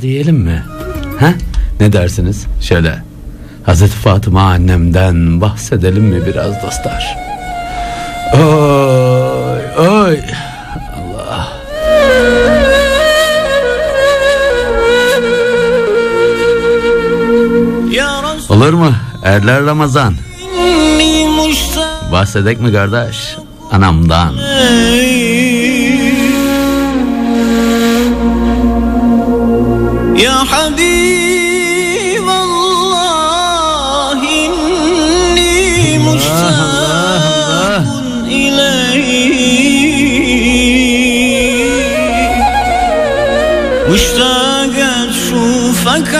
Diyelim mi? Ha? Ne dersiniz? Şöyle Hazreti Fatıma annemden bahsedelim mi biraz dostlar? Oy oy Allah. Olur mu? Erler Ramazan. Bahsedek mi kardeş? Anamdan. Ya Habib Allah inni mustabun ileyk Müştak şufak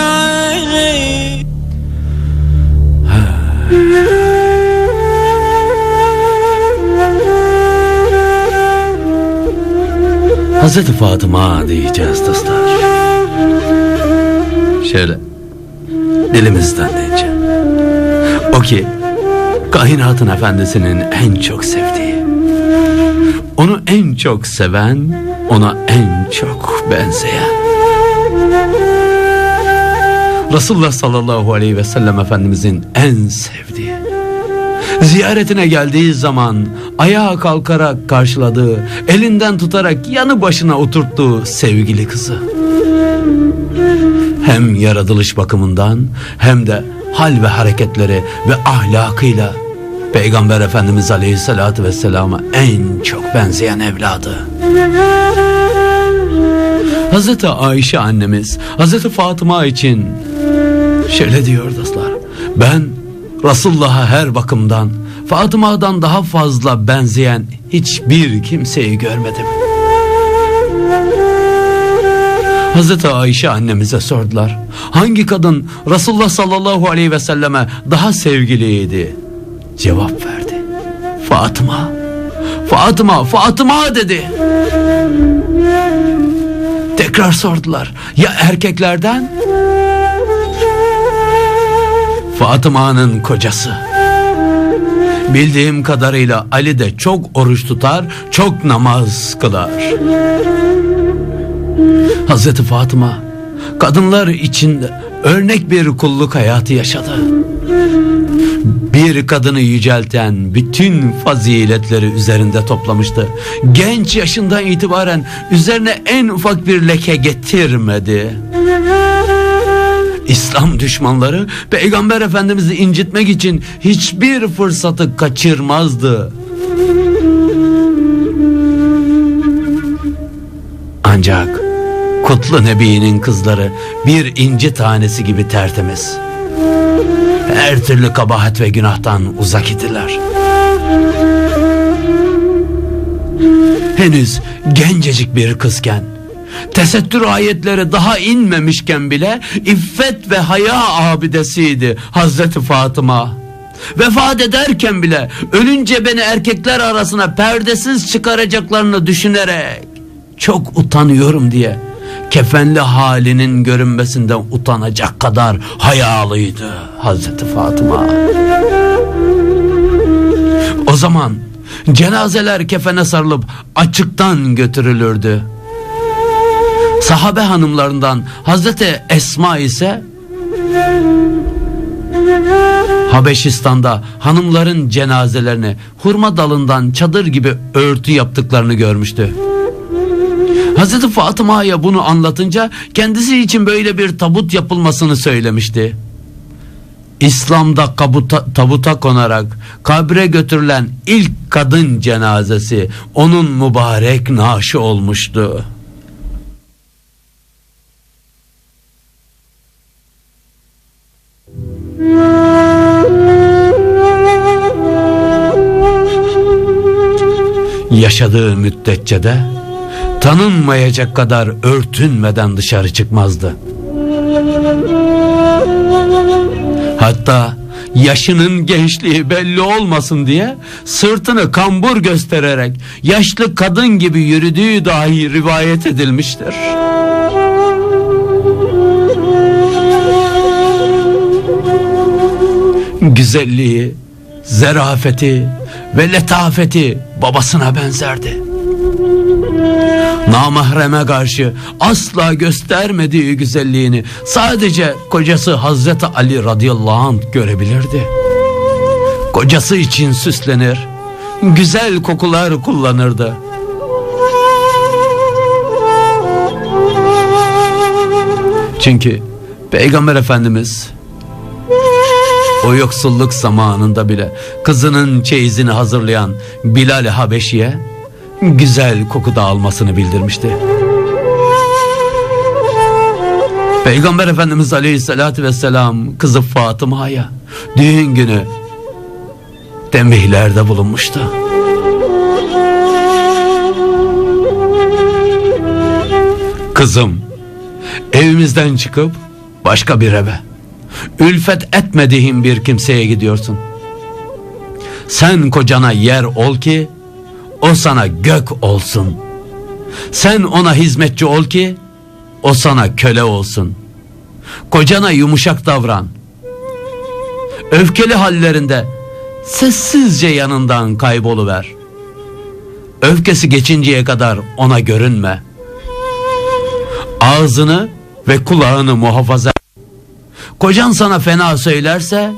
Hazreti Fatıma diyeceğiz dostlar. Şöyle dilimizden deyince. O ki kainatın efendisinin en çok sevdiği. Onu en çok seven, ona en çok benzeyen. Resulullah sallallahu aleyhi ve sellem Efendimizin en sevdiği. Ziyaretine geldiği zaman ayağa kalkarak karşıladığı, elinden tutarak yanı başına oturttuğu sevgili kızı. Hem yaratılış bakımından hem de hal ve hareketleri ve ahlakıyla Peygamber Efendimiz Aleyhisselatü Vesselam'a en çok benzeyen evladı. Hazreti Ayşe annemiz Hazreti Fatıma için şöyle diyor dostlar. Ben Resulullah'a her bakımdan Fatıma'dan daha fazla benzeyen hiçbir kimseyi görmedim. Hazreti Ayşe annemize sordular. Hangi kadın Resulullah sallallahu aleyhi ve selleme daha sevgiliydi? Cevap verdi. Fatıma. Fatıma, Fatıma dedi. Tekrar sordular. Ya erkeklerden? Fatıma'nın kocası. Bildiğim kadarıyla Ali de çok oruç tutar, çok namaz kılar. Hazreti Fatıma kadınlar içinde örnek bir kulluk hayatı yaşadı. Bir kadını yücelten bütün faziletleri üzerinde toplamıştı. Genç yaşından itibaren üzerine en ufak bir leke getirmedi. İslam düşmanları Peygamber Efendimiz'i incitmek için hiçbir fırsatı kaçırmazdı. Ancak Kutlu Nebi'nin kızları bir inci tanesi gibi tertemiz. Her türlü kabahat ve günahtan uzak idiler. Henüz gencecik bir kızken Tesettür ayetleri daha inmemişken bile iffet ve haya abidesiydi Hazreti Fatıma. Vefat ederken bile ölünce beni erkekler arasına perdesiz çıkaracaklarını düşünerek çok utanıyorum diye kefenli halinin görünmesinden utanacak kadar hayalıydı Hazreti Fatıma. O zaman cenazeler kefene sarılıp açıktan götürülürdü. Sahabe hanımlarından Hazreti Esma ise Habeşistan'da hanımların cenazelerini hurma dalından çadır gibi örtü yaptıklarını görmüştü. Hazreti Fatıma'ya bunu anlatınca kendisi için böyle bir tabut yapılmasını söylemişti. İslam'da kabuta, tabuta konarak kabre götürülen ilk kadın cenazesi onun mübarek naaşı olmuştu. Yaşadığı müddetçe de tanınmayacak kadar örtünmeden dışarı çıkmazdı. Hatta yaşının gençliği belli olmasın diye sırtını kambur göstererek yaşlı kadın gibi yürüdüğü dahi rivayet edilmiştir. Güzelliği, zerafeti ve letafeti babasına benzerdi. Namahreme karşı asla göstermediği güzelliğini sadece kocası Hazreti Ali radıyallahu anh görebilirdi. Kocası için süslenir, güzel kokular kullanırdı. Çünkü Peygamber Efendimiz o yoksulluk zamanında bile kızının çeyizini hazırlayan Bilal Habeşi'ye güzel koku dağılmasını bildirmişti. Peygamber Efendimiz Aleyhisselatü Vesselam kızı Fatıma'ya düğün günü tembihlerde bulunmuştu. Kızım evimizden çıkıp başka bir eve ülfet etmediğin bir kimseye gidiyorsun. Sen kocana yer ol ki o sana gök olsun. Sen ona hizmetçi ol ki o sana köle olsun. Kocana yumuşak davran. Öfkeli hallerinde sessizce yanından kayboluver. Öfkesi geçinceye kadar ona görünme. Ağzını ve kulağını muhafaza. Kocan sana fena söylerse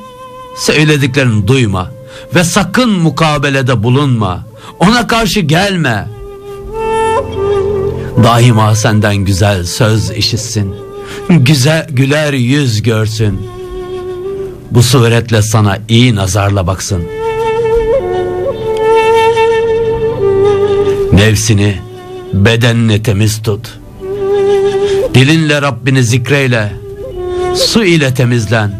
söylediklerini duyma ve sakın mukabelede bulunma. Ona karşı gelme. Daima senden güzel söz işitsin. Güzel güler yüz görsün. Bu suretle sana iyi nazarla baksın. Nefsini, bedenini temiz tut. Dilinle Rabbini zikreyle. Su ile temizlen.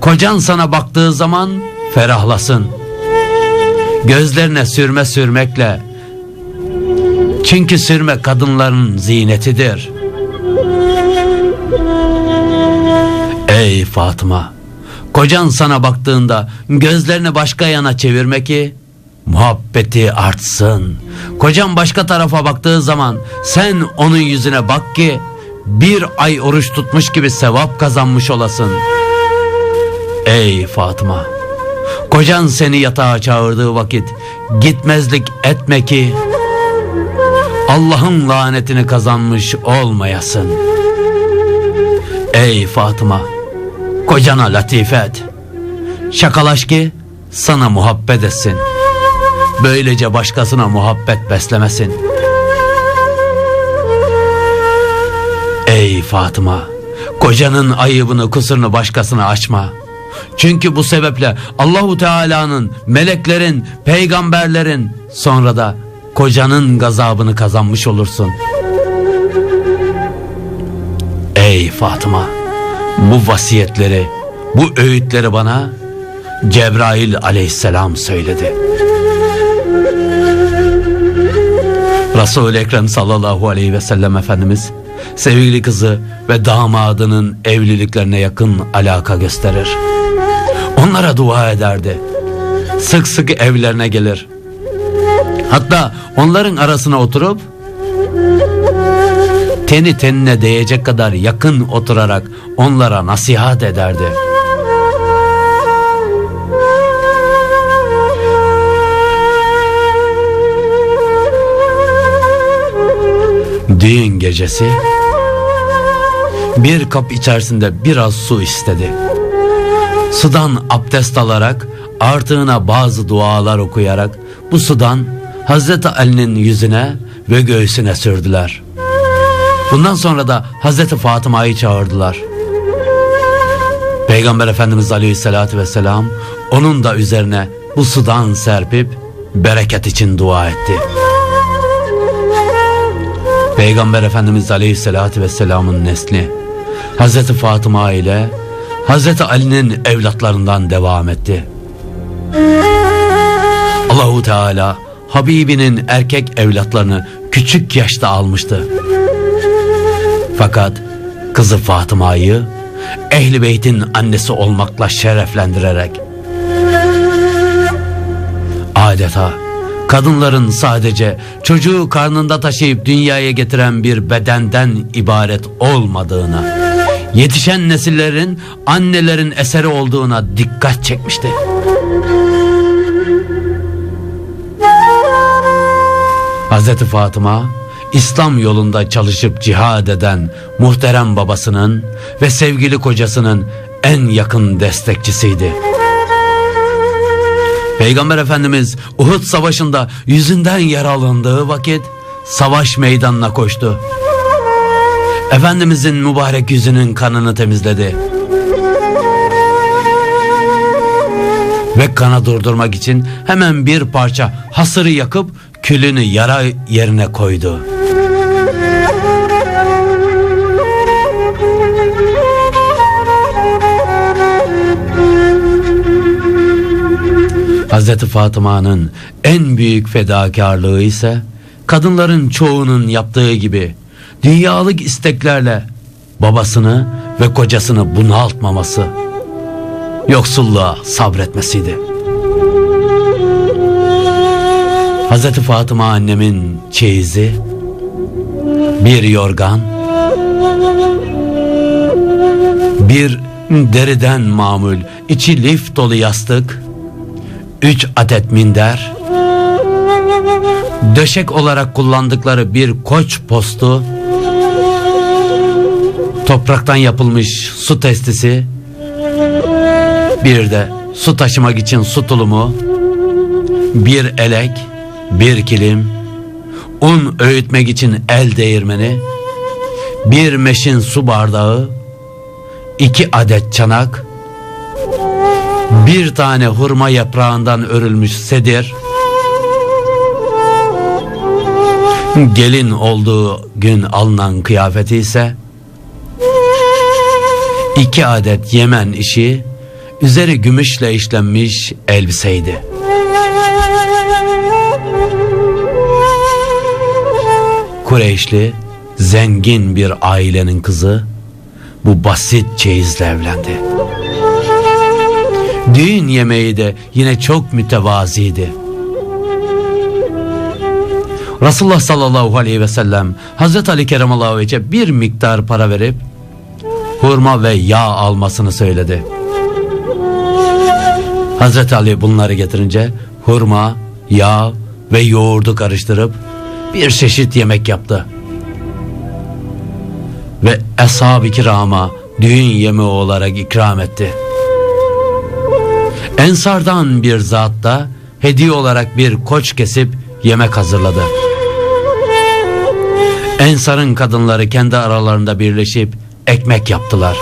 Kocan sana baktığı zaman ferahlasın. Gözlerine sürme sürmekle. Çünkü sürme kadınların zinetidir. Ey Fatıma, kocan sana baktığında gözlerini başka yana çevirme ki muhabbeti artsın. Kocan başka tarafa baktığı zaman sen onun yüzüne bak ki bir ay oruç tutmuş gibi sevap kazanmış olasın. Ey Fatıma, kocan seni yatağa çağırdığı vakit gitmezlik etme ki Allah'ın lanetini kazanmış olmayasın. Ey Fatıma, kocana latife et. Şakalaş ki sana muhabbet etsin. Böylece başkasına muhabbet beslemesin. Ey Fatıma, kocanın ayıbını kusurunu başkasına açma. Çünkü bu sebeple Allahu Teala'nın, meleklerin, peygamberlerin sonra da kocanın gazabını kazanmış olursun. Ey Fatıma, bu vasiyetleri, bu öğütleri bana Cebrail aleyhisselam söyledi. Resul-i Ekrem sallallahu aleyhi ve sellem Efendimiz sevgili kızı ve damadının evliliklerine yakın alaka gösterir. Onlara dua ederdi. Sık sık evlerine gelir. Hatta onların arasına oturup teni tenine değecek kadar yakın oturarak onlara nasihat ederdi. Düğün gecesi bir kap içerisinde biraz su istedi. Sudan abdest alarak artığına bazı dualar okuyarak bu sudan Hazreti Ali'nin yüzüne ve göğsüne sürdüler. Bundan sonra da Hazreti Fatıma'yı çağırdılar. Peygamber Efendimiz Aleyhisselatü Vesselam onun da üzerine bu sudan serpip bereket için dua etti. Peygamber Efendimiz Aleyhisselatü Vesselam'ın nesli Hazreti Fatıma ile Hazreti Ali'nin evlatlarından devam etti. Allahu Teala Habibinin erkek evlatlarını küçük yaşta almıştı. Fakat kızı Fatıma'yı Ehli Beyt'in annesi olmakla şereflendirerek adeta kadınların sadece çocuğu karnında taşıyıp dünyaya getiren bir bedenden ibaret olmadığına, yetişen nesillerin annelerin eseri olduğuna dikkat çekmişti. Hazreti Fatıma İslam yolunda çalışıp cihad eden muhterem babasının ve sevgili kocasının en yakın destekçisiydi. Peygamber Efendimiz Uhud Savaşı'nda yüzünden yaralandığı vakit savaş meydanına koştu. Efendimizin mübarek yüzünün kanını temizledi. Ve kana durdurmak için hemen bir parça hasırı yakıp külünü yara yerine koydu. Hazreti Fatıma'nın en büyük fedakarlığı ise kadınların çoğunun yaptığı gibi dünyalık isteklerle babasını ve kocasını bunaltmaması, yoksulluğa sabretmesiydi. Hazreti Fatıma annemin çeyizi, bir yorgan, bir deriden mamul, içi lif dolu yastık, üç adet minder, döşek olarak kullandıkları bir koç postu, topraktan yapılmış su testisi, bir de su taşımak için su tulumu, bir elek, bir kilim, un öğütmek için el değirmeni, bir meşin su bardağı, iki adet çanak, bir tane hurma yaprağından örülmüş sedir, gelin olduğu gün alınan kıyafeti ise iki adet Yemen işi, üzeri gümüşle işlenmiş elbiseydi. Kureyşli, zengin bir ailenin kızı bu basit çeyizle evlendi. Düğün yemeği de yine çok mütevaziydi. Resulullah sallallahu aleyhi ve sellem Hazreti Ali Keremallahu Vece bir miktar para verip hurma ve yağ almasını söyledi. Hazreti Ali bunları getirince hurma, yağ ve yoğurdu karıştırıp bir çeşit yemek yaptı. Ve ashab-ı kirama düğün yemeği olarak ikram etti. Ensardan bir zat da hediye olarak bir koç kesip yemek hazırladı. Ensar'ın kadınları kendi aralarında birleşip ekmek yaptılar.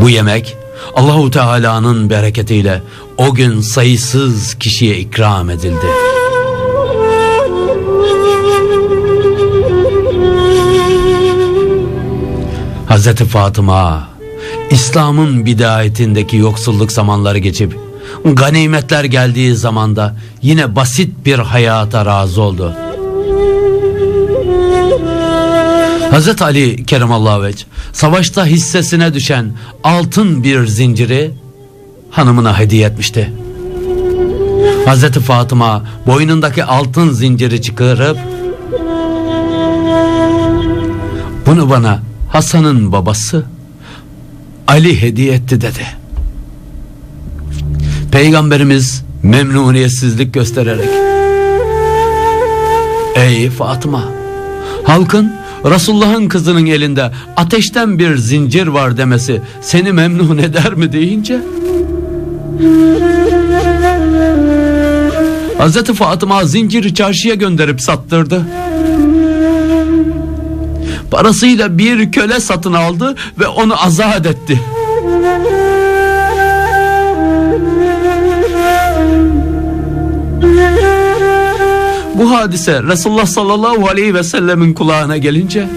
Bu yemek Allahu Teala'nın bereketiyle o gün sayısız kişiye ikram edildi. Hazreti Fatıma İslam'ın bidayetindeki yoksulluk zamanları geçip ganimetler geldiği zamanda yine basit bir hayata razı oldu. Hazreti Ali Kerimallahu Veç savaşta hissesine düşen altın bir zinciri hanımına hediye etmişti. Hazreti Fatıma boynundaki altın zinciri çıkarıp bunu bana Hasan'ın babası Ali hediye etti dedi. Peygamberimiz memnuniyetsizlik göstererek Ey Fatıma halkın Resulullah'ın kızının elinde ateşten bir zincir var demesi seni memnun eder mi deyince Hazreti Fatıma zinciri çarşıya gönderip sattırdı. Parasıyla bir köle satın aldı ve onu azat etti. Bu hadise Resulullah sallallahu aleyhi ve sellemin kulağına gelince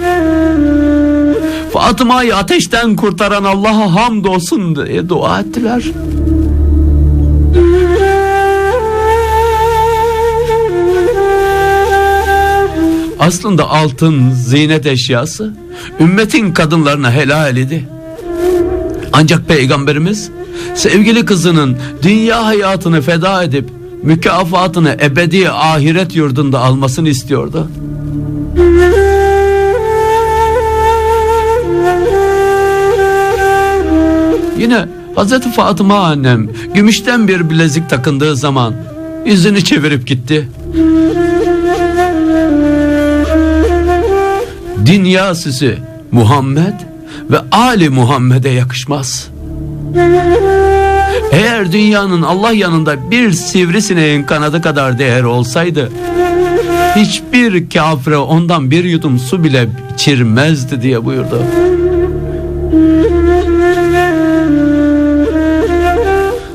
Fatıma'yı ateşten kurtaran Allah'a hamdolsun diye dua ettiler. Aslında altın zinet eşyası ümmetin kadınlarına helal idi. Ancak peygamberimiz sevgili kızının dünya hayatını feda edip mükafatını ebedi ahiret yurdunda almasını istiyordu. Yine Hazreti Fatıma annem gümüşten bir bilezik takındığı zaman yüzünü çevirip gitti. dünya süsü Muhammed ve Ali Muhammed'e yakışmaz. Eğer dünyanın Allah yanında bir sivrisineğin kanadı kadar değer olsaydı hiçbir kafire ondan bir yudum su bile içirmezdi diye buyurdu.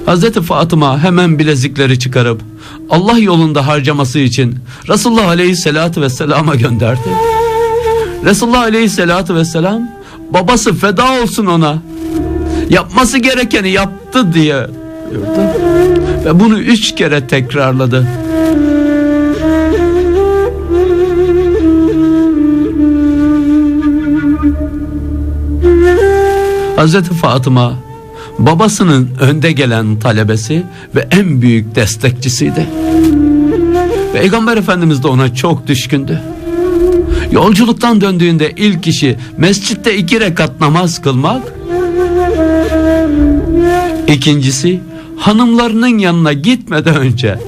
Hazreti Fatıma hemen bilezikleri çıkarıp Allah yolunda harcaması için Resulullah Aleyhisselatü Vesselam'a gönderdi. Resulullah Aleyhisselatü Vesselam babası feda olsun ona yapması gerekeni yaptı diye buyurdu. Ve bunu üç kere tekrarladı. Hazreti Fatıma babasının önde gelen talebesi ve en büyük destekçisiydi. Peygamber Efendimiz de ona çok düşkündü. Yolculuktan döndüğünde ilk işi mescitte iki rekat namaz kılmak. İkincisi hanımlarının yanına gitmeden önce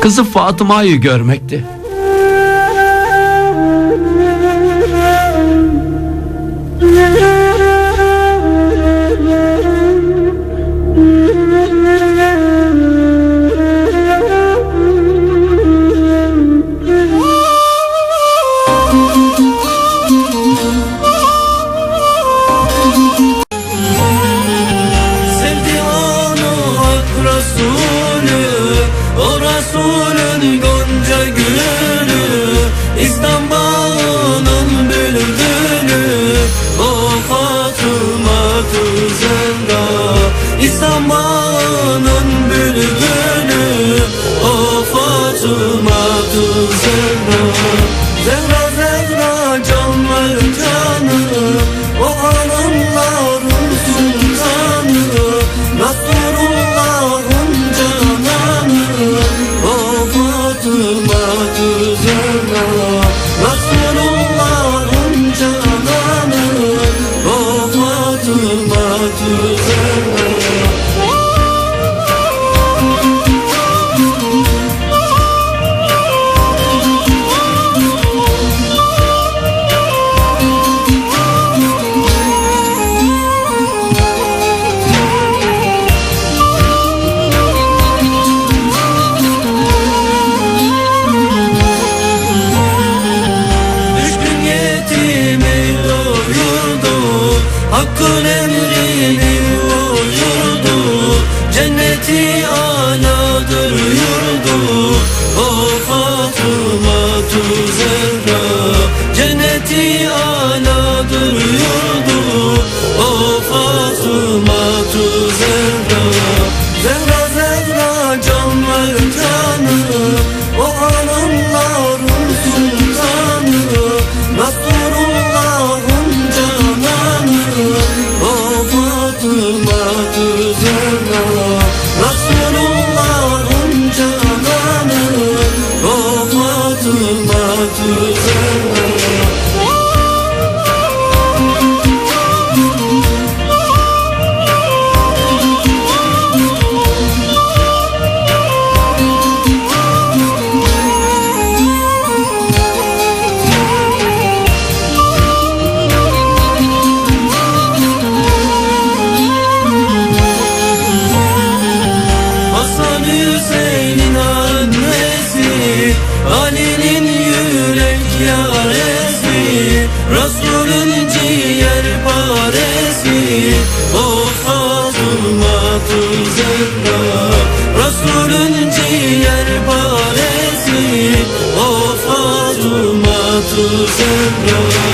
kızı Fatıma'yı görmekti. Fatıma Zehra Zehra Zehra and yours.